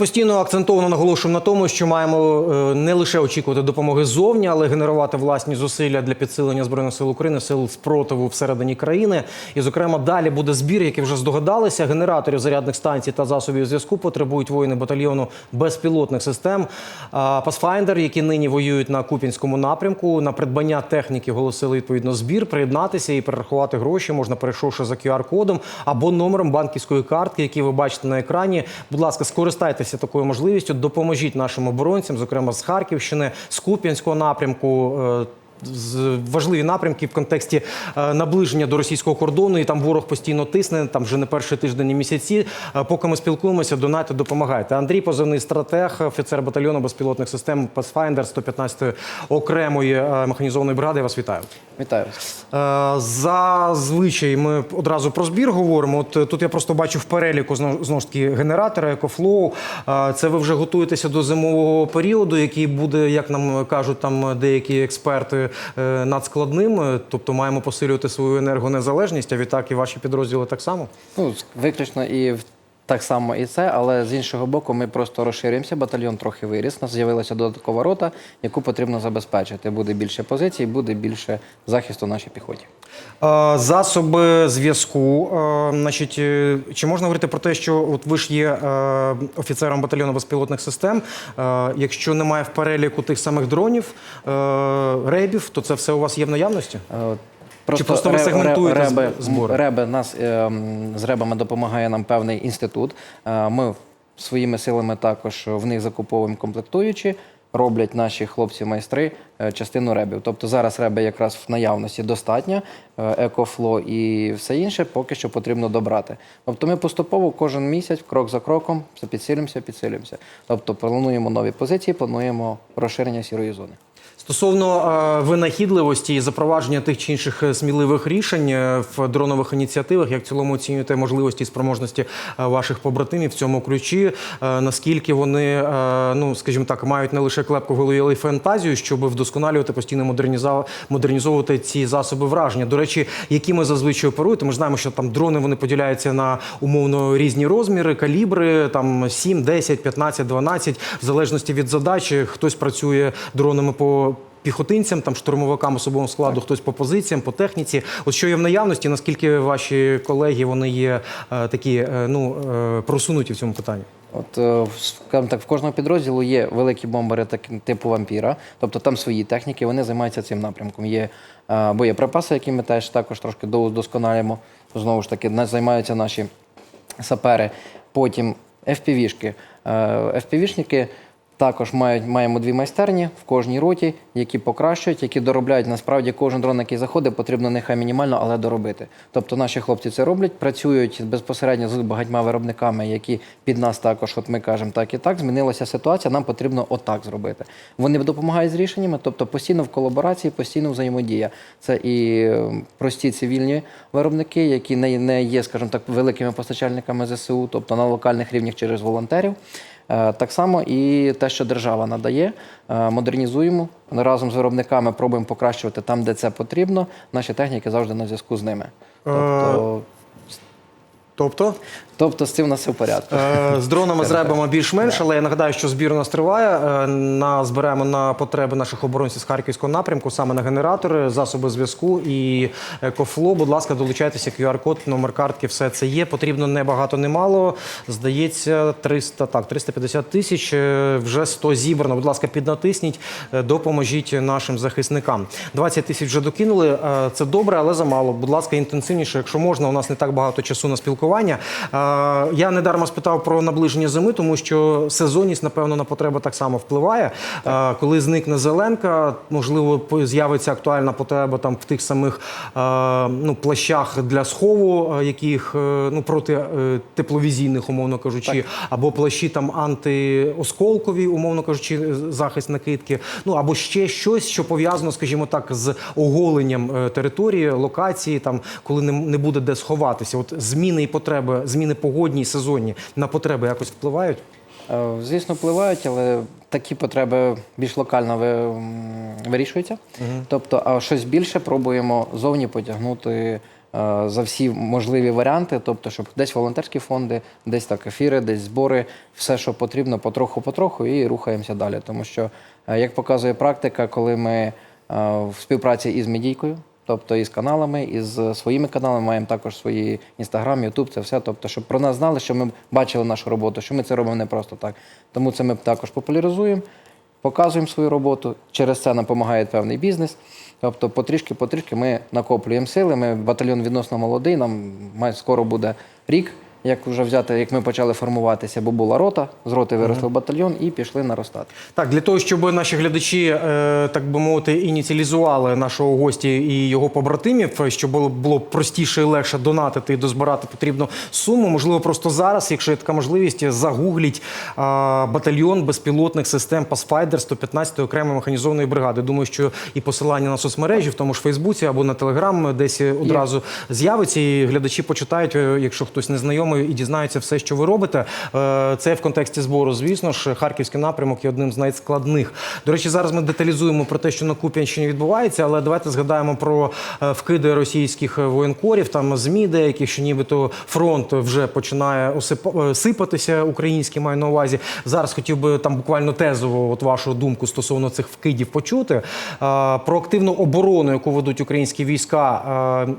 Постійно акцентовано наголошуємо на тому, що маємо е, не лише очікувати допомоги ззовні, але генерувати власні зусилля для підсилення збройних сил України, сил спротиву всередині країни. І, зокрема, далі буде збір, який вже здогадалися. Генераторів зарядних станцій та засобів зв'язку потребують воїни батальйону безпілотних систем. Pathfinder, які нині воюють на Купінському напрямку, на придбання техніки оголосили відповідно збір. Приєднатися і перерахувати гроші можна перейшовши за QR-кодом або номером банківської картки, який ви бачите на екрані. Будь ласка, скористайтеся такою можливістю, допоможіть нашим оборонцям, зокрема з Харківщини, з Куп'янського напрямку. Важливі напрямки в контексті е, наближення до російського кордону, і там ворог постійно тисне. Там вже не перший тиждень і місяці. Е, Поки ми спілкуємося, донайте допомагайте. Андрій позивний стратег, офіцер батальйону безпілотних систем Pathfinder 115-ї окремої е, механізованої бригади. Я вас вітаю. Вітаю. Зазвичай ми одразу про збір говоримо. От тут я просто бачу в переліку знову ж таки генератора EcoFlow. Е, Це ви вже готуєтеся до зимового періоду, який буде, як нам кажуть там деякі експерти, надскладним. Е, Тобто маємо посилювати свою енергонезалежність, а відтак і ваші підрозділи так само. Ну, виключно і в- так само і це, але з іншого боку, ми просто розширюємося. Батальйон трохи виріс. У нас з'явилася додаткова рота, яку потрібно забезпечити. Буде більше позицій, буде більше захисту нашій піхоті. Засоби зв'язку. Значить, е, чи можна говорити про те, що от ви ж є е, офіцером батальйону безпілотних систем? Якщо немає в переліку тих самих дронів, е, рейбів, то це все у вас є в наявності? Е, просто ви сегментуєте реби, зб- збори? реби нас е, з ребами допомагає нам певний інститут. Е, Ми своїми силами також в них закуповуємо комплектуючі. Роблять наші хлопці-майстри е, частину ребів. Тобто зараз реби якраз в наявності достатньо, екофло і все інше поки що потрібно добрати. Тобто ми поступово кожен місяць, крок за кроком, підсилюємося, підсилюємося. Тобто плануємо нові позиції, плануємо розширення сірої зони. Стосовно е, винахідливості і запровадження тих чи інших е, сміливих рішень е, в дронових ініціативах, як в цілому оцінюєте можливості і спроможності ваших побратимів в цьому ключі, наскільки вони, ну скажімо так, мають не лише клепку голові, але й фантазію, щоб вдосконалювати постійно модернізовувати ці засоби враження. До речі, які ми зазвичай оперуєте. Ми знаємо, що там дрони вони поділяються на умовно різні розміри, калібри, там 7, 10, 15, 12, в залежності від задачі. Хтось працює дронами по піхотинцям, там штурмовикам особового складу, хтось по позиціям, по техніці. От що є в наявності, наскільки ваші колеги вони є е, такі е, ну е, просунуті в цьому питанні? От, е, скажімо так, в кожного підрозділу є великі бомбери так, типу вампіра, тобто там свої техніки, вони займаються цим напрямком. Є е, боєприпаси, які ми теж також трошки досконалюємо. Знову ж таки, нас займаються наші сапери. Потім FPV-шки. Е, FPV-шники також мають, маємо дві майстерні в кожній роті, які покращують, які доробляють. Насправді кожен дрон, який заходить, потрібно нехай мінімально, але доробити. Тобто наші хлопці це роблять, працюють безпосередньо з багатьма виробниками, які під нас також, от ми кажемо так і так, змінилася ситуація, нам потрібно отак зробити. Вони допомагають з рішеннями, тобто постійно в колаборації, постійно взаємодія. Це і е, прості цивільні виробники, які не є, скажімо так, великими постачальниками ЗСУ, тобто на локальних рівнях через волонтерів. Е, Так само і те, що держава надає, е, модернізуємо разом з виробниками, пробуємо покращувати там, де це потрібно. Наші техніки завжди на зв'язку з ними. Тобто, Тобто тобто з цим у нас все в порядку. Е, З дронами з ребами більш-менш, але я нагадаю, що збір у нас триває. Е, На зберемо на потреби наших оборонців з харківського напрямку, саме на генератори, засоби зв'язку і екофло. Будь ласка, долучайтеся. QR-код, номер картки, все це є. Потрібно не багато, не мало. Здається, 300, так, 350 тисяч. е, Вже 100 зібрано. Будь ласка, піднатисніть, е, допоможіть нашим захисникам. 20 тисяч вже докинули. Е, Це добре, але замало. Будь ласка, інтенсивніше, якщо можна. У нас не так багато часу на спілкування. Я недарма спитав про наближення зими, тому що сезонність, напевно, на потреби так само впливає. Е, Коли зникне зеленка, можливо, з'явиться актуальна потреба там в тих самих ну, плащах для схову, яких е, ну проти е, тепловізійних, умовно кажучи, або плащі там антиосколкові, умовно кажучи, захист накидки. Ну або ще щось, що пов'язано, скажімо так, з оголенням е, території, локації, там коли не буде де сховатися. От зміни і потреби, зміни погодні, і сезонні на потреби якось впливають. Е, Звісно, впливають, але такі потреби більш локально вирішуються. Тобто, а щось більше пробуємо зовні потягнути е, за всі можливі варіанти, тобто, щоб десь волонтерські фонди, десь так ефіри, десь збори, все, що потрібно, потроху-потроху, і рухаємося далі. Тому що, е, як показує практика, коли ми в співпраці із медійкою, тобто із каналами, із своїми каналами, маємо також свої інстаграм, Ютуб, це все. Тобто, щоб про нас знали, що ми бачили нашу роботу, що ми це робимо не просто так. Тому це ми також популяризуємо, показуємо свою роботу. Через це нам допомагає певний бізнес. Тобто, потрішки-потрішки ми накоплюємо сили. Ми батальйон відносно молодий. Нам скоро буде рік. Як вже взяти, як ми почали формуватися, бо була рота, з роти виросли в батальйон і пішли наростати. Так, для того, щоб наші глядачі, е, так би мовити, ініціалізували нашого гості і його побратимів, щоб було, було простіше і легше донатити і дозбирати потрібну суму. Можливо, просто зараз, якщо є така можливість, загугліть е, батальйон безпілотних систем Pathfinder 115-ї окремої механізованої бригади. Думаю, що і посилання на соцмережі, в тому ж Фейсбуці або на Телеграм, десь одразу з'явиться, і глядачі почитають, е, якщо хтось не знайомий, і дізнаються все, що ви робите. Е, Це в контексті збору, звісно ж, харківський напрямок є одним з найскладних. До речі, зараз ми деталізуємо про те, що на Куп'янщині відбувається, але давайте згадаємо про е, вкиди російських воєнкорів. Там змі деякі, що нібито фронт вже починає е, сипатися. Український маю на увазі. Зараз хотів би там буквально тезово, от вашу думку стосовно цих вкидів почути. Е, Про активну оборону, яку ведуть українські війська,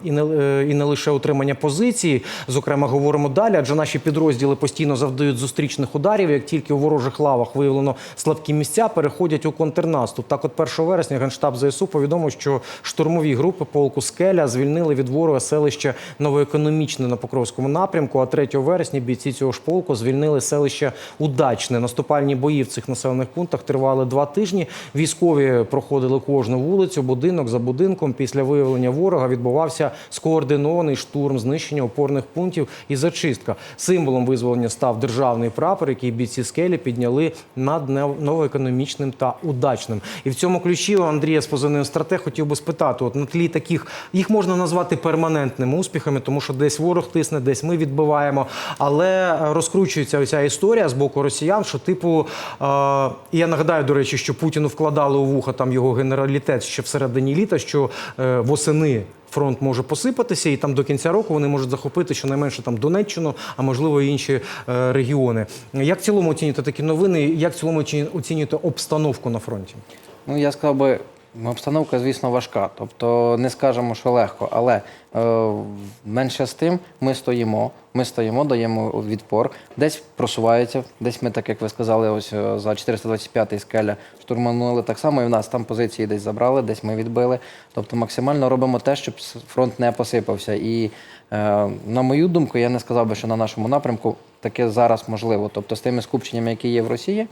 е, е, і не лише утримання позиції. Зокрема, говоримо далі, адже наші підрозділи постійно завдають зустрічних ударів. Як тільки у ворожих лавах виявлено слабкі місця, переходять у контрнаступ. Так, от 1 вересня Генштаб ЗСУ повідомив, що штурмові групи полку Скеля звільнили від ворога селище Новоекономічне на Покровському напрямку. А 3 вересня бійці цього ж полку звільнили селище Удачне. Наступальні бої в цих населених пунктах тривали два тижні. Військові проходили кожну вулицю, будинок за будинком. Після виявлення ворога відбувався скоординований штурм, знищення опорних пунктів і зачистка. Символом визволення став державний прапор, який бійці скелі підняли над новоекономічним та удачним. І в цьому ключі у Андрія з позивним стратег хотів би спитати: от на тлі таких їх можна назвати перманентними успіхами, тому що десь ворог тисне, десь ми відбиваємо. Але е, розкручується оця історія з боку росіян, що типу, е, я нагадаю, до речі, що Путіну вкладали у вуха там його генералітет ще всередині літа, що е, восени. Фронт може посипатися, і там до кінця року вони можуть захопити щонайменше там Донеччину, а можливо і інші е, регіони. Як в цілому оцінюєте такі новини? Як в цілому оці- оцінюєте обстановку на фронті? Ну, я сказав би, обстановка, звісно, важка. Тобто не скажемо, що легко, але е, менше з тим ми стоїмо, ми стоїмо, даємо відпор, десь просувається, десь ми, так як ви сказали, ось е, за 425-й скеля штурманули так само, і в нас там позиції десь забрали, десь ми відбили. Тобто максимально робимо те, щоб фронт не посипався. І е, на мою думку, я не сказав би, що на нашому напрямку таке зараз можливо. Тобто з тими скупченнями, які є в Росії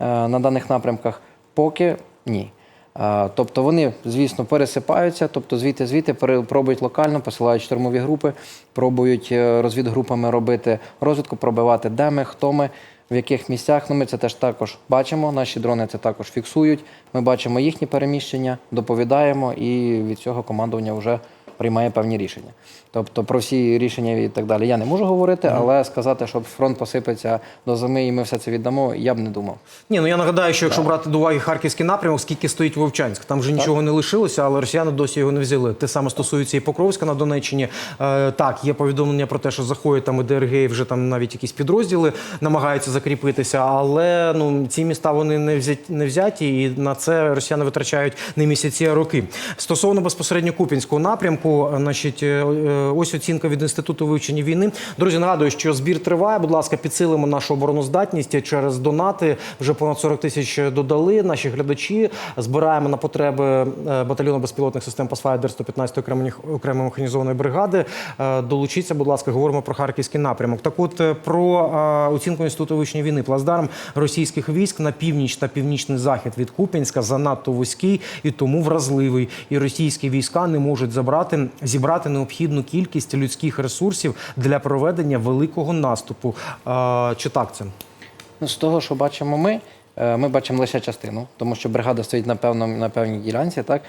е, на даних напрямках, поки ні. Тобто вони, звісно, пересипаються, тобто звідти звідти пробують локально, посилають штурмові групи, пробують е, розвідгрупами робити розвідку, пробивати, де ми, хто ми, в яких місцях. Ну, ми це теж також бачимо. Наші дрони це також фіксують. Ми бачимо їхні переміщення, доповідаємо, і від цього командування вже приймає певні рішення. Тобто про всі рішення і так далі я не можу говорити, але сказати, що фронт посипеться до зими і ми все це віддамо, я б не думав. Ні, ну я нагадаю, що якщо брати до уваги харківський напрямок, скільки стоїть Вовчанськ, там вже нічого не лишилося, але росіяни досі його не взяли. Те саме стосується і Покровська на Донеччині. Е, так, є повідомлення про те, що заходять там і ДРГ, і вже там навіть якісь підрозділи намагаються закріпитися, але ну ці міста вони не взяті, не взяті, і на це росіяни витрачають не місяці, а роки. Стосовно безпосередньо Купінського напрямку, е, значить, е, е, ось оцінка від інституту вивчення війни. Друзі, нагадую, що збір триває. Будь ласка, підсилимо нашу обороноздатність через донати. Вже понад 40 тисяч додали наші глядачі. Збираємо на потреби е, батальйону безпілотних систем Pathfinder 115-ї окремої механізованої бригади. Долучіться, будь ласка, говоримо про харківський напрямок. Так, от про оцінку інституту вивчення війни. Плацдарм російських військ на північ та північний захід від Куп'янська занадто вузький і тому вразливий. І російські війська не можуть забрати зібрати необхідну кількість людських ресурсів для проведення великого наступу. Е, Чи так це? Ну, з того, що бачимо ми, е, ми бачимо лише частину, тому що бригада стоїть на, певному, на певній ділянці. Так?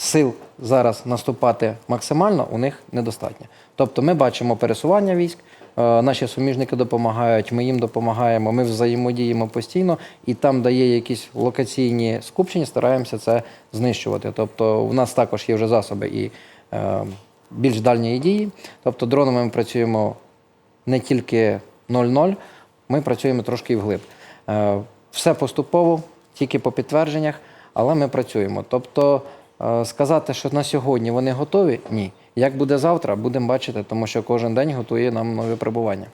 Сил зараз наступати максимально у них недостатньо. Тобто ми бачимо пересування військ, е, наші суміжники допомагають, ми їм допомагаємо, ми взаємодіємо постійно, і там, де є якісь локаційні скупчення, стараємося це знищувати. Тобто, у нас також є вже засоби і е, більш дальньої дії. Тобто дронами ми працюємо не тільки 0-0, ми працюємо трошки і вглиб. Е, Все поступово, тільки по підтвердженнях, але ми працюємо. Тобто сказати, що на сьогодні вони готові, ні. Як буде завтра, будемо бачити, тому що кожен день готує нам нові прибування.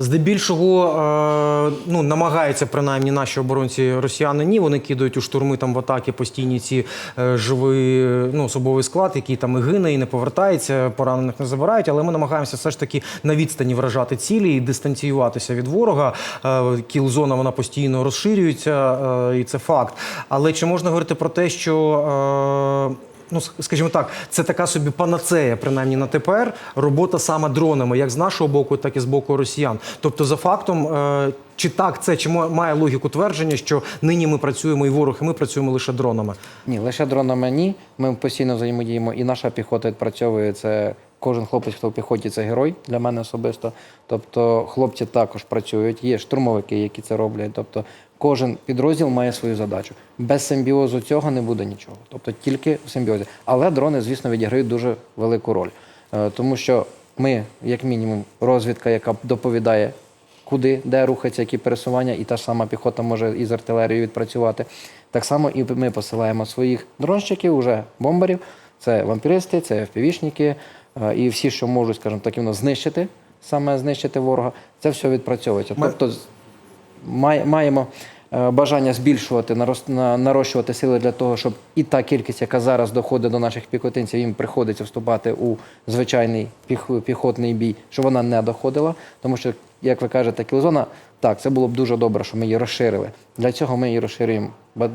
Здебільшого е, ну, намагаються принаймні наші оборонці росіяни. Ні, вони кидають у штурми там в атаки постійні ці е, живий ну, особовий склад, який там і гине, і не повертається, поранених не забирають. Але ми намагаємося все ж таки на відстані вражати цілі і дистанціюватися від ворога. Е, кіл-зона вона постійно розширюється, і це факт. Але чи можна говорити про те, що. Ну, скажімо так, це така собі панацея, принаймні на тепер, робота саме дронами, як з нашого боку, так і з боку росіян. Тобто, за фактом, е, чи так це, чи має логіку твердження, що нині ми працюємо і ворог, і ми працюємо лише дронами. Ні, лише дронами ні. Ми постійно взаємодіємо, і наша піхота відпрацьовує це. Кожен хлопець, хто в піхоті, це герой для мене особисто. Тобто хлопці також працюють, є штурмовики, які це роблять. Тобто кожен підрозділ має свою задачу. Без симбіозу цього не буде нічого. Тобто тільки в симбіозі. Але дрони, звісно, відіграють дуже велику роль. Е, Тому що ми, як мінімум, розвідка, яка доповідає куди, де рухається, які пересування, і та ж сама піхота може із артилерією відпрацювати. Так само і ми посилаємо своїх дронщиків, уже бомбарів. Це вампіристи, це FPV-шники, е, і всі, що можуть, скажімо так, знищити, саме знищити ворога, це все відпрацьовується. Тобто маємо е, бажання збільшувати, нарощувати сили для того, щоб і та кількість, яка зараз доходить до наших піхотинців, їм приходиться вступати у звичайний піхотний бій, щоб вона не доходила. Тому що, як ви кажете, кілзона, так, це було б дуже добре, що ми її розширили. Для цього ми її розширюємо е,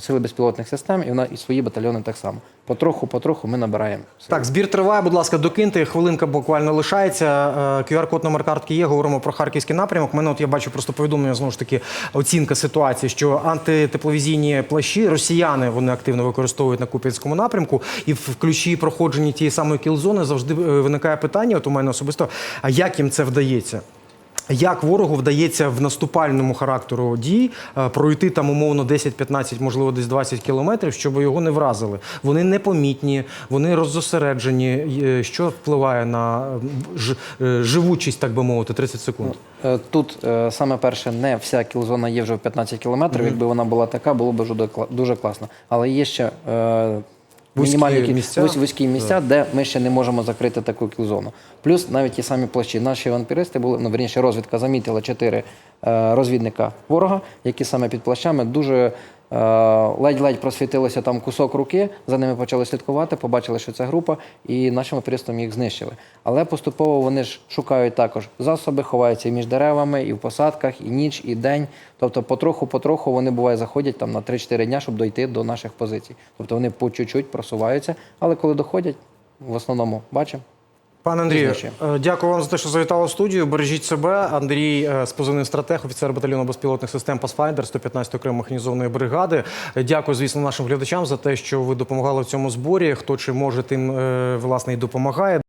сили безпілотних систем, і вона і свої батальйони так само. Потроху, потроху ми набираємо. сили. Так, збір триває. Будь ласка, докиньте. Хвилинка буквально лишається. Е, QR-код номер картки є. Говоримо про харківський напрямок. У мене от я бачу просто повідомлення знову ж таки оцінка ситуації, що антитепловізійні плащі росіяни вони активно використовують на Куп'янському напрямку. І в ключі проходження тієї самої кілзони завжди е, виникає питання. От у мене особисто, а як їм це вдається? Як ворогу вдається в наступальному характеру дій е, пройти там умовно 10-15, можливо, десь 20 кілометрів, щоб його не вразили? Вони непомітні, вони роззосереджені. Е, Що впливає на е, живучість, так би мовити, 30 секунд? Е, Тут саме перше, не вся кілзона є вже в 15 кілометрів. Якби вона була така, було б дуже класно. Але є ще Вузькі мінімальні кі- місця? вузь- вузькі місця, де ми ще не можемо закрити таку кілзону. Плюс навіть ті самі плащі. Наші вампіристи були, ну верніше, розвідка замітила чотири е, розвідника ворога, які саме під плащами дуже. Е, Ледь-ледь просвітилося там кусок руки, за ними почали слідкувати, побачили, що це група, і нашим вампіристам їх знищили. Але поступово вони ж шукають також засоби, ховаються і між деревами, і в посадках, і ніч, і день. Тобто, потроху-потроху вони буває заходять там на 3-4 дня, щоб дойти до наших позицій. Тобто вони по чуть-чуть просуваються, але коли доходять, в основному бачимо. Пане Андрію, е, дякую вам за те, що завітали в студію. Бережіть себе. Андрій спозивний з позивним стратег, офіцер батальйону безпілотних систем Pathfinder 115 окремої механізованої бригади. Е, Дякую, звісно, нашим глядачам за те, що ви допомагали в цьому зборі. Хто чи може, тим е, власне і допомагає.